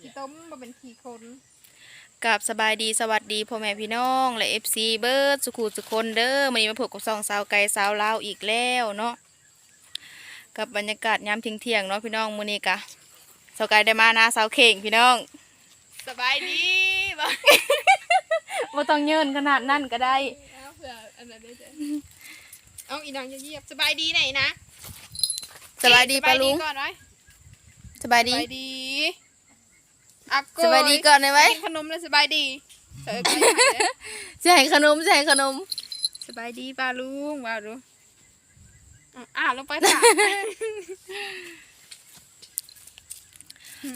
ขี้ต้มมาเป็นขี้คนกับสบายดีสวัสดีพ่อแม่พี่น้อง และเอฟซีเบิร์ดสุขุสุคนเด้อมันนี้มาพบกับสองสาวไก่สาวลาวอีกแล้วเนาะกับบรรยากาศยามทิ้งเที่ยงๆเนาะพี่น้องมื้อนี้กะสาวไก่ได้มานาสาวเข่งพี่น้อง สบายดีบ่บ่ต้องเยินขนาดนั้นก็ได้เอาเผื่ออันนั้นได้จ้ะเอาอีน้องจะเหยียบสบายดีไหนนะสบายดีปะลุงก่อนไว้สบายสดีบายดี อักโกสบายดีก่อนได้ไหมกินขนมแล้วสบายดีเออไปไหนเด้อจะให้ขนมจะให้ขนม สบายดีป้าลุงว่าดูอะอ่าลงไปค่ะ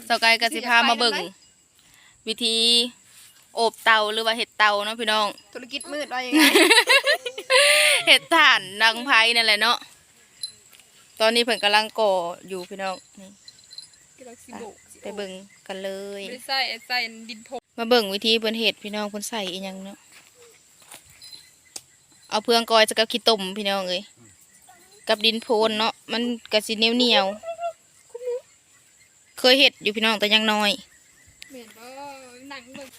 สาวไก่ก็สิพามาเบิ่ง วิธีโอบเตาหรือว่าเห็ดเตาเนาะพี่น้อง ธุรกิจมืดว่ายังไงเห็ดถ่านดังไพ่นั่นแหละเนาะ ตอนนี้เพิ่นกำลังก่ออยู่พี่น้องนี่ กำลังสิบุกสิ ไปเบิ่งกันเลย ไม่ใส่ใส่ดินพกมาเบิ่งวิธีเพิ่นเห็ดพี่น้องเพิ่นใส่อีหยังเนาะเอาเพืองกอยจะกับขี้ต้มพี่น้องเอ้ยกับดินโพนเนาะมันก็สิเหนียวเหนียวๆเคยเห็ดอยู่พี่น้องแต่ยังน้อย เหม็นบ่หนังเบิ่ง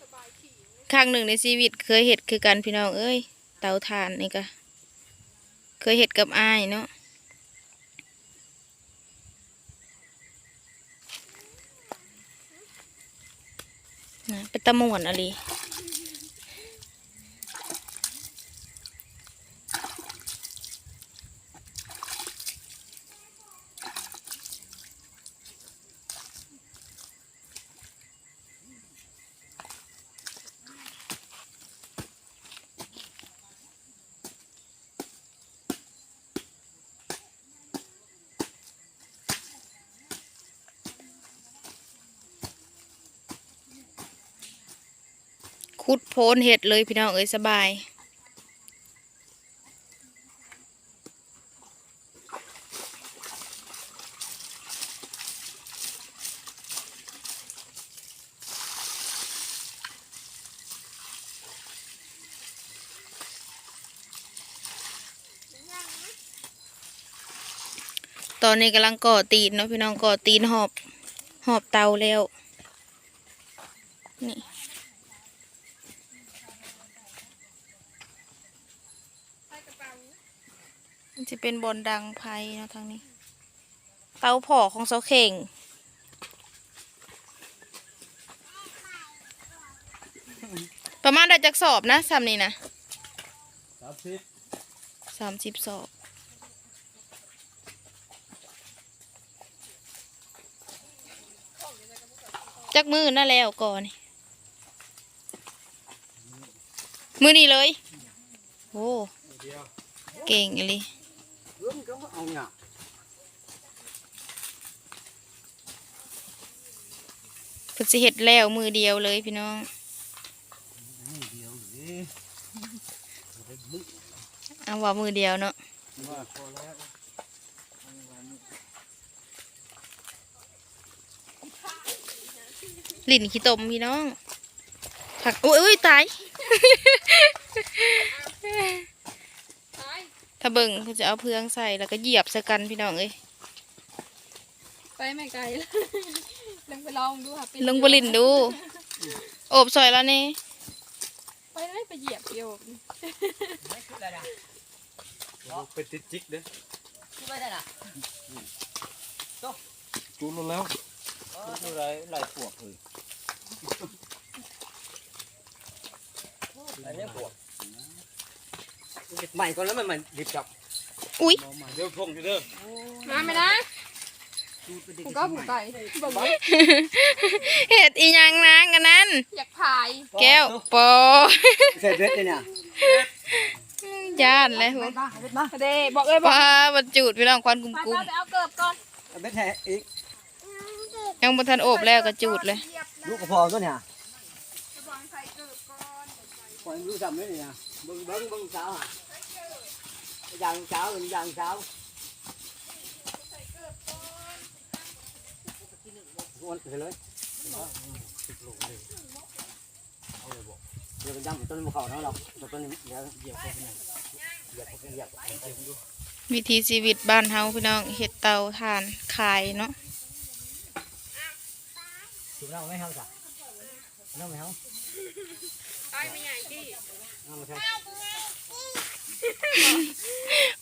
สบายขี่ครั้งหนึ่งในชีวิตเคยเห็ดคือกันพี่น้องเอ้ยเตาถ่านนี่ก็เคยเห็ดกับอ้ายเนาะ นะเป็นตะม่วนอะไร คุดโพนเห็ดเลยพี่น้องเอ้ยสบายตอนนี้กำลังก่อตีนเนาะพี่น้องก่อตีนหอบ หอบเตาแล้ว นี่ ใส่กระเป๋า มันจะเป็นบอนดังไพเนาะทางนี้ เตาผอของเสาเข่ง ประมาณได้จักสอบนะสามนี่นะสามสิบสามสิบสอบจักมือนั่นแล้วก่อนนี่มือนี่เลย โอ้ เดียวเก่งอีหลีเรื่องก็เอาเนี่ยเพิ่นสิเฮ็ดแล้วมือเดียวเลยพี่น้องนี่เดียวหรือเอาไปบึ้งเอาว่ามือเดียวเนาะว่าพอแล้วลิ่นขี้ตมพี่น้องผักอุ้ยอุ้ยตายตาย ถ้าเบิ่งเขาจะเอาเพืองใส่แล้วก็เหยียบใส่กันพี่น้องเอ้ยไปไม่ไกลแล้วลองไปลองดูค่ะเป็นลงบลินดู โอบซอยแล้วนี่ไปได้ไปเหยียบเดียวไปติดจิกเด้จูนลงแล้วนี่ไรไรปวกเลยอันนี้บวก ใหม่ก่อนแล้วมันมันดิบจับอุ้ยเดี๋ยวพงอยู่เด้อมาไหมนะผมก็ผูกไปบอกว่าเห็ดอีหยังนะกันนั้น อยากพาย แก้วปอใส่เบ็ดเลยเนี่ยย่านเลยหัวมาเบ็ดมาเด้บอกเลยบปอกลาบรรจุดพี่น้องควันกุมมากุมไปเอาเกิบก่อนเอาเบ็ดแท้อีกยังบนทันโอบแล้วก็จุดเลย ลูกกระพอก็เนี่ยจะวางใส่เกิบก่อนปล่อยลูกจำไม่ได้เนี่ยเบิ้งเบิ้งเบิ้งเช้าอะ ยางเช้าเป็นยางเช้าวนไปเลยเดี๋ยวเป็นย่ำต้นมะเขาเนาะเราต้นนี้เดี๋ยวเหยียบเข้าไปเนี่ยเหยียบเข้าไปเหยียบเข้าไปดูวิธีชีวิตบ้านเฮาพี่น้องเห็ดเตาถ่านขายเนาะสถูกเราไม่เฮาจ้ะเราไม่เฮาไปไม่ใหญ่กี้เอามาใช้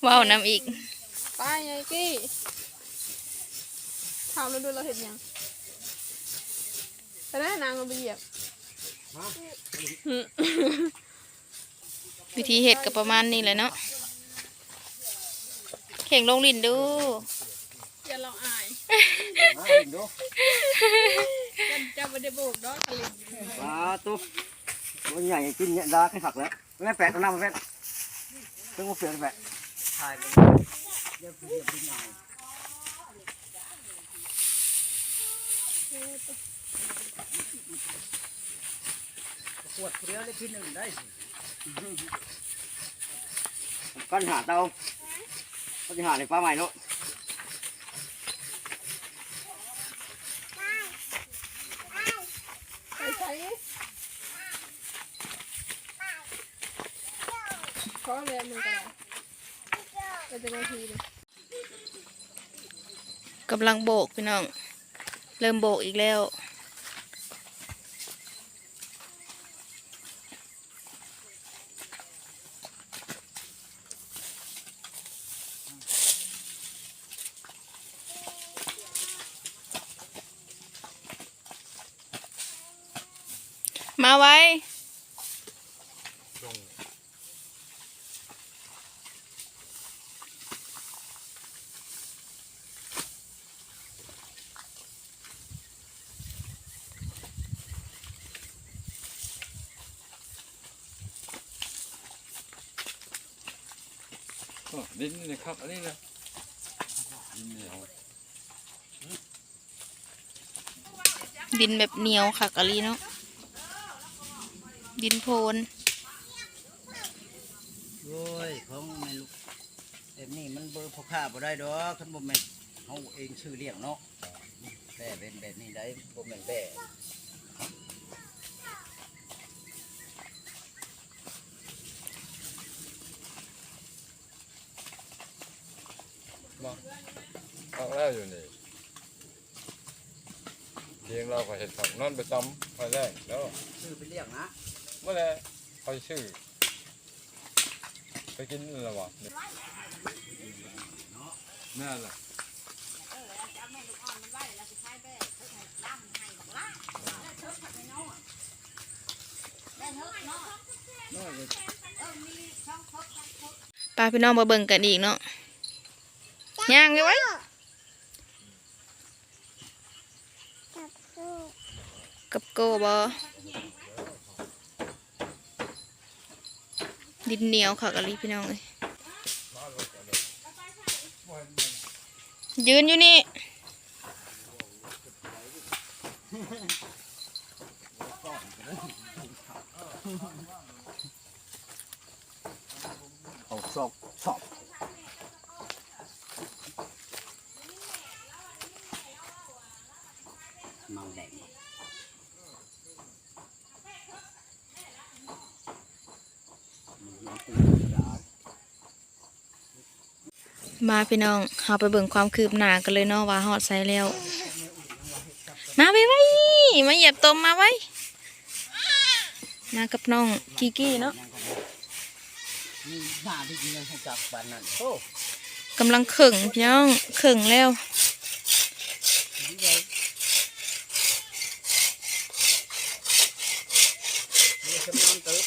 ว้าวน้ำอีก ไปใหญ่กี้ถามเราดูเราเห็นยังแต่ได้นางมันไปเหยียบวิธีเห็ดก็ประมาณนี้แหละเนาะเข่งลงลินดูอย่าลองอายมาเห็นดูจะจะไม่ได้โบกดอกกะลินปลาตุ๊ตัวใหญ่กินเนี่ยดาแค่ผักแล้วแม่แปะตัวน้ำมาแปะ ต้องมาเปลี่ยนแปะถ่ายไปเดี๋ยวเดี๋ยวบินเอาขวดเดียวได้ที่หนึ่งได้สิก้อนหาเตาก็จะหาในปลาใหม่เนาะ ไปใช้ขอ เลยมึงกันก็จะนาทีเลยกำลังโบกพี่น้อง เริ่มโบกอีกแล้วมาไว้ ดินนี่นะครับ อันนี้นะดินเหนียวดินแบบเหนียวค่ะกะลีเนาะดินโพนโอ้ยของแม่ลูกแบบนี้มันเบอร์พ่อค้าบ่ได้ดอกคันบ่แม่นเฮาเองชื่อเรียกเนาะแบ่เป็นแบบนี้ได้บ่แม่นแบ่ มาครั้งแล้ว อยู่นี่เพียงเราก็เห็นผักนอนประจำไปแรกแล้วชื่อไปเรียกนะเมื่อไรคอยชื่อ ไปกินอะไรวะเนี่ยแม่ล่ะน้อยเลยปลาพี่น้องมาเบิ่งกันอีกเนาะย่างไงไว้ กับโกบอดินเหนียวค่ะกะลีพี่น้องเลยยืนอยู่นี่ เอาซอกชอบเมาแดง มาพี่น้องเอาไปเบิ่งความคืบหน้ากันเลยเนาะว่าฮอดใส่แล้ว มาไปไว้มาเหยียบตมมาไว้มากับน้องกิกี้เนาะกำลังเข่งพี่น้องเข่งแล้ว ดีเลยนี่กำลังเติบ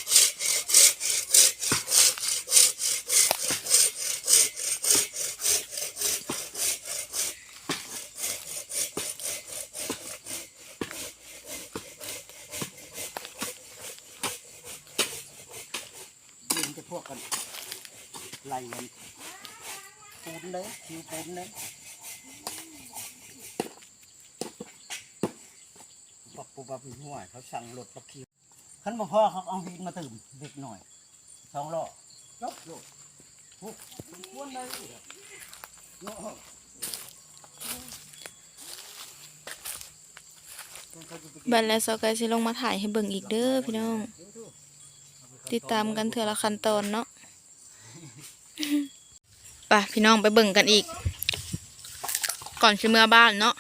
ยิง จะพวกกันไล่กันปูนเลยคิวปูนเลยปับปูปับหัวเขาสั่งรถปักคิวขันบ่พ่อเขาเอาหินมาตื่มเด็กหน่อยสองล้อจบโลดโอ้มันควรเลยเนาะบัดแล้วสกายสิลงมาถ่ายให้เบิ่งอีกเด้อพี่น้อง ติดตามกันเถอะละขั้นตอนเนาะไปพี่น้องไปเบิ่งกันอีก ก่อนชิเมื่อบ้านเนาะ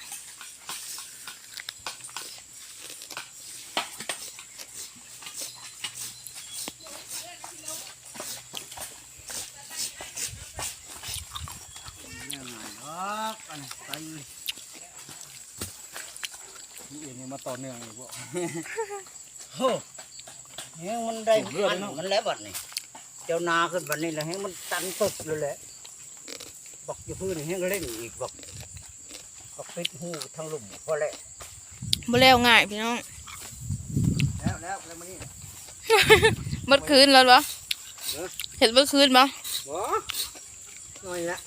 นี่เองมาต่อเนื่องเลยบ่ โอ้เฮ้ยมันได้สูบเลือดมันเลยเนอะมันแล้วบัดนี้เจ้านาขึ้นบัดนี้แล้วเฮ้ยมันตันตบเลยแหละบอกอยู่พื้นเฮ้ยก็เล่นอีกบอกบอกปิดหูทั้งหลุมพอแล้วบ่แล้วง่ายพี่น้องแล้วแล้วแล้วมานี่เบิดคืนแล้วบ่เออเห็ดเบิดคืนบ่บ่น้อยละ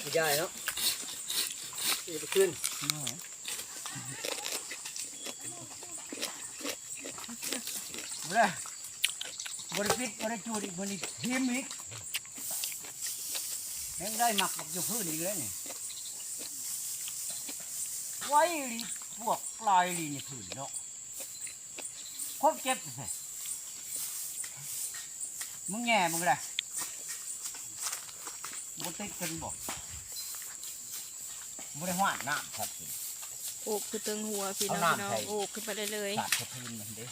ไม่ได้เนาะอีกขึ้น บ่ได้บ่ได้ปิดบ่ได้จูดอีกบ่ได้ทิมอีกยังได้หมักบอกอยู่พื้นอีกแล้วนี่ไว้ลีพวกปลายลีนี่พื้นเนาะโคตรเจ็บเลยมึงแง่มึงเลยมึงติดกันบอกมึงได้หวานน้ำครับโอบคือตึงหัวพี่น้องเอาพี่น้ำน้องใส่โอบขึ้นไปได้เลยสาดกระพืนมันเด้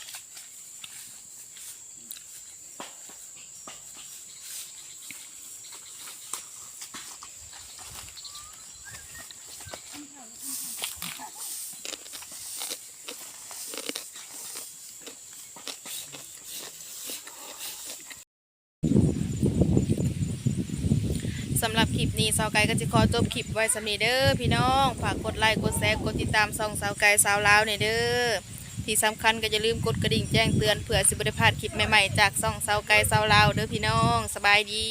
สำหรับคลิปนี้สาวไก่ก็จะขอจบคลิปไว้สำนีเด้อพี่น้องฝากกดไลค์กดแชร์กดติดตามส่องสาวไก่สาวลาวเนี่ยเด้อที่สำคัญก็อย่าลืมกดกระดิ่งแจ้งเตือนเผื่อสิบุริพลาดคลิปใหม่ๆจากส่องสาวไก่สาวลาวเด้อพี่น้อง สบายดี